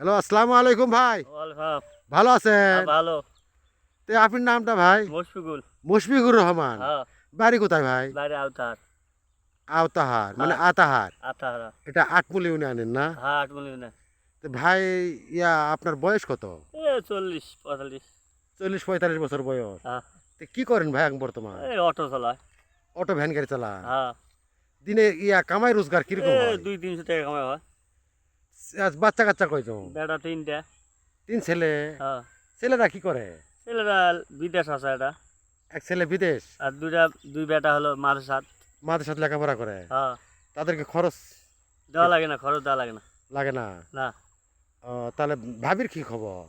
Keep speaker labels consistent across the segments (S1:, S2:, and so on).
S1: Hello আসসালামু আলাইকুম ভাই। ভালো আছেন?
S2: ভালো।
S1: তো আপনার নামটা ভাই?
S2: মুশফিকুল।
S1: মুশফিকুর রহমান।
S2: হ্যাঁ।
S1: বাড়ি কোথায় ভাই?
S2: বাইরে আওতার
S1: আওতাহার মানে
S2: হ্যাঁ।
S1: আতাহার।
S2: আতাহারা।
S1: এটা আটমুলি ইউনিয়নের না?
S2: হ্যাঁ আট মিনিট না
S1: তো ভাই ইয়া আপনার বয়স কত?
S2: এ চল্লিশ পঁয়তাল্লিশ।
S1: চল্লিশ পঁয়তাল্লিশ বছর বয়স।
S2: হ্যাঁ।
S1: তো কি করেন ভাই এখন বর্তমান?
S2: অটো চালায়।
S1: অটো ভ্যান গাড়ি চালান?
S2: হ্যাঁ।
S1: দিনে ইয়া কামাই রোজগার কীরকম হয়?
S2: দুই তিনশো টাকা কামাই হয়।
S1: বাচ্চা কাচ্চা কয়জন
S2: বেটা তিনটা।
S1: তিন ছেলে?
S2: হ্যাঁ।
S1: ছেলেরা কি করে?
S2: ছেলেরা বিদেশ আছে এটা।
S1: এক ছেলে বিদেশ?
S2: আর দুইটা দুই বেটা হলো মাঝে সাত।
S1: মাদের সাথে লেখাপড়া করে?
S2: হ্যাঁ।
S1: তাদেরকে খরচ
S2: দেওয়া লাগে না খরচ দেওয়া লাগে না।
S1: লাগে না?
S2: না।
S1: ও, তাহলে ভাবির কি খবর?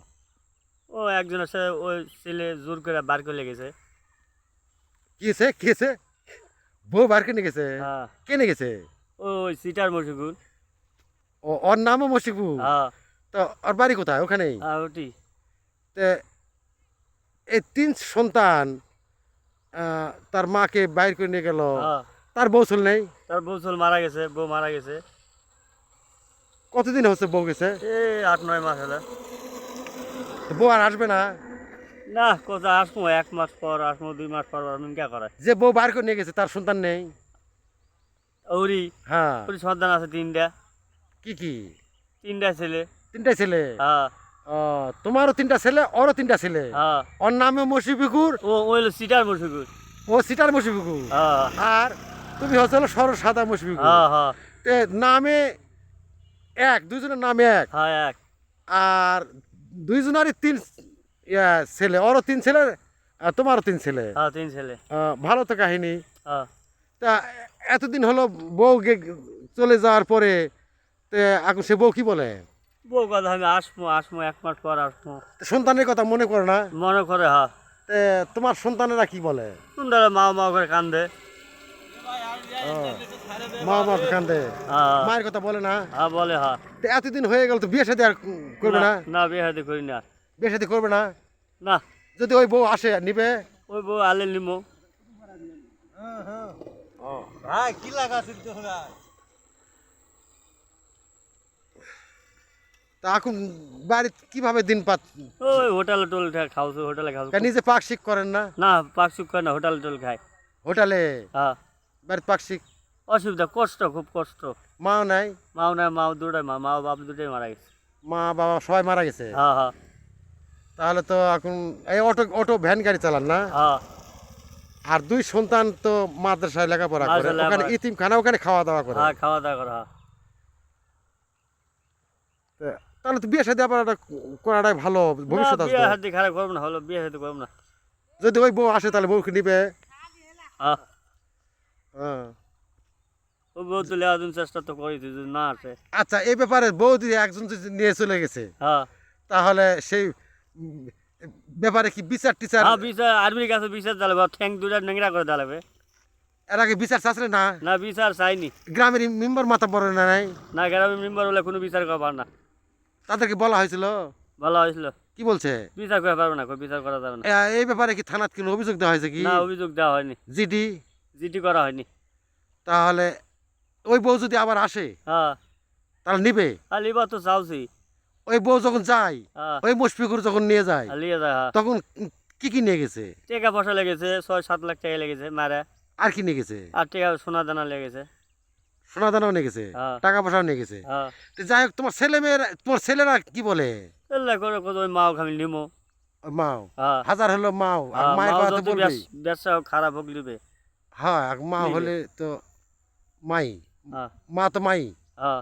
S2: ও একজন আছে ওই ছেলে জোর করে বার করে গেছে।
S1: কিছে কিছে বউ বার কিনে গেছে?
S2: হ্যাঁ।
S1: কেনে গেছে?
S2: ওই সিটার মুশফিকুল
S1: ও ওর নামও মশিকবু
S2: হ্যাঁ।
S1: তো ওর বাড়ি কোথায়? ওখানেই
S2: হ্যাঁ ওটি।
S1: তে এই তিন সন্তান তার মাকে বাইর করে নিয়ে গেল।
S2: হ্যাঁ।
S1: তার বউ চল নেই?
S2: তার বউ চল মারা গেছে বউ মারা গেছে।
S1: কতদিন হচ্ছে বউ গেছে?
S2: এই আট নয় মাস হলো।
S1: বউ আর আসবে না?
S2: না কোথায় আসব এক মাস পর আসব দুই মাস পর আমি কে করে।
S1: যে বউ বাইর করে নিয়ে গেছে তার সন্তান নেই?
S2: ওরি
S1: হ্যাঁ।
S2: ওরি সন্তান আছে তিনটা।
S1: কি কি?
S2: তিনটা ছেলে।
S1: তিনটা ছেলে?
S2: হ্যাঁ।
S1: তোমারও তিনটা ছেলে ওরও তিনটা ছেলে?
S2: হ্যাঁ।
S1: ওর নামে মশিফিকুর
S2: ও হলো সিটার মুশফিকুল
S1: ও সিটার মশিফিকুর
S2: হ্যাঁ।
S1: আর তুমি হচ্ছে হলো সরল সাদা মশিফিকুর নামে এক দুইজনের নামে এক।
S2: এক।
S1: আর দুইজনারই তিন ছেলে। ওরও তিন ছেলে তোমারও তিন ছেলে।
S2: তিন ছেলে।
S1: ভালো তো কাহিনী। তা এতদিন হলো বউ চলে যাওয়ার পরে এখন সে বউ কি বলে?
S2: বউ কথা আমি আসব আসব এক মাস পর আসব
S1: সন্তানের কথা মনে করো না?
S2: মনে করে হ্যাঁ।
S1: তোমার সন্তানেরা কি বলে?
S2: সুন্দর মা মা করে কান্দে।
S1: ও, মা মা কান্দে।
S2: হ্যাঁ।
S1: মায়ের কথা বলে না?
S2: হ্যাঁ বলে হ্যাঁ।
S1: তে এতদিন হয়ে গেল তো বিয়ে সাথে আর করবে না
S2: না? বিয়ে হাতে করি না।
S1: বিয়ে সাথে করবে না?
S2: না।
S1: যদি ওই বউ আসে নিবে?
S2: ওই বউ আলে নিমো।
S3: ভাই কি লাগাছিস
S1: তা এখন বাড়িতে কীভাবে দিন পাত?
S2: ওই হোটেলে টোল খাওয়াছে হোটেলে খাওয়াছে
S1: নিজে পাক শিক করেন না?
S2: না পাক সুখ করে না হোটেল টোল খায়।
S1: হোটেলে?
S2: হ্যাঁ।
S1: বাড়িতে পাক শিক?
S2: অসুবিধা কষ্ট খুব কষ্ট।
S1: মাও নাই?
S2: মাও নাই মাও দুটাই মা মা বাপ দুটাই মারা গেছে।
S1: মা বাবা সবাই মারা গেছে?
S2: হ্যাঁ হ্যাঁ।
S1: তাহলে তো এখন এই অটো অটো ভ্যান গাড়ি চালান না?
S2: হ্যাঁ।
S1: আর দুই সন্তান তো মাদ্রাসায় লেখাপড়া করে ওখানে ইতিমখানা ওখানে খাওয়া দাওয়া করে।
S2: হ্যাঁ খাওয়া দাওয়া করা হ্যাঁ
S1: তা তাহলে তো বিয়ে সাথে আবার একটা করাটাই ভালো ভবিষ্যৎ
S2: না, বিয়ে
S1: আসবে
S2: হাতে খারাপ করব না হলো বিয়ে হাতে করব না।
S1: যদি ওই বউ আসে তাহলে বউকে নিবে।
S2: হ্যাঁ। ও বউ তো লেওয়ার জন্য চেষ্টা তো করি যদি না আসে।
S1: আচ্ছা এই ব্যাপারে বউ যদি একজন নিয়ে চলে গেছে
S2: হ্যাঁ।
S1: তাহলে সেই ব্যাপারে কি বিচার টিচার?
S2: হ্যাঁ বিচার আর্মির কাছে বিচার চালাবে ঠ্যাং দুটা নেংরা করে চালাবে
S1: এর আগে বিচার চাচ্ছে না?
S2: না বিচার চাইনি।
S1: গ্রামের মেম্বার মাথা বড় না নাই?
S2: না গ্রামের মেম্বার হলে কোনো বিচার করা পার না।
S1: তাদেরকে বলা হয়েছিল?
S2: ভালো হয়েছিল।
S1: কি বলছে?
S2: বিচার করা পারবে না বিচার করা যাবে না।
S1: এই ব্যাপারে কি থানাত কোনো অভিযোগ দেওয়া হয়েছে কি?
S2: না অভিযোগ দেওয়া হয়নি।
S1: জিডি?
S2: জিটি করা হয়নি।
S1: তাহলে ওই বউ যদি আবার আসে
S2: হ্যাঁ।
S1: তাহলে নিবে?
S2: আর লিবার তো চাওছি।
S1: ওই বউ যখন যায়
S2: হ্যাঁ।
S1: ওই মুশফিকুর যখন নিয়ে যায়
S2: আর যায় হ্যাঁ।
S1: তখন কি কি নিয়ে গেছে?
S2: টাকা পয়সা লেগেছে ছয় সাত লাখ টাকা লেগেছে মারা।
S1: আর কি নিয়ে গেছে?
S2: আর টাকা সোনা দানা লেগেছে।
S1: সোনা দানাও নিয়ে গেছে
S2: হ্যাঁ।
S1: টাকা পয়সাও নিয়ে গেছে।
S2: হ্যাঁ।
S1: তো যাই হোক তোমার ছেলে মেয়েরা তোমার ছেলেরা কি বলে?
S2: করে কত মাও খামি নিমো।
S1: মাও?
S2: হ্যাঁ।
S1: হাজার হলো মাও আর মায়ের কথা তো
S2: যদি ব্যবসা খারাপ হোক নিবে।
S1: হ্যাঁ মা হলে তো মাই। মা তো মাই।
S2: হ্যাঁ।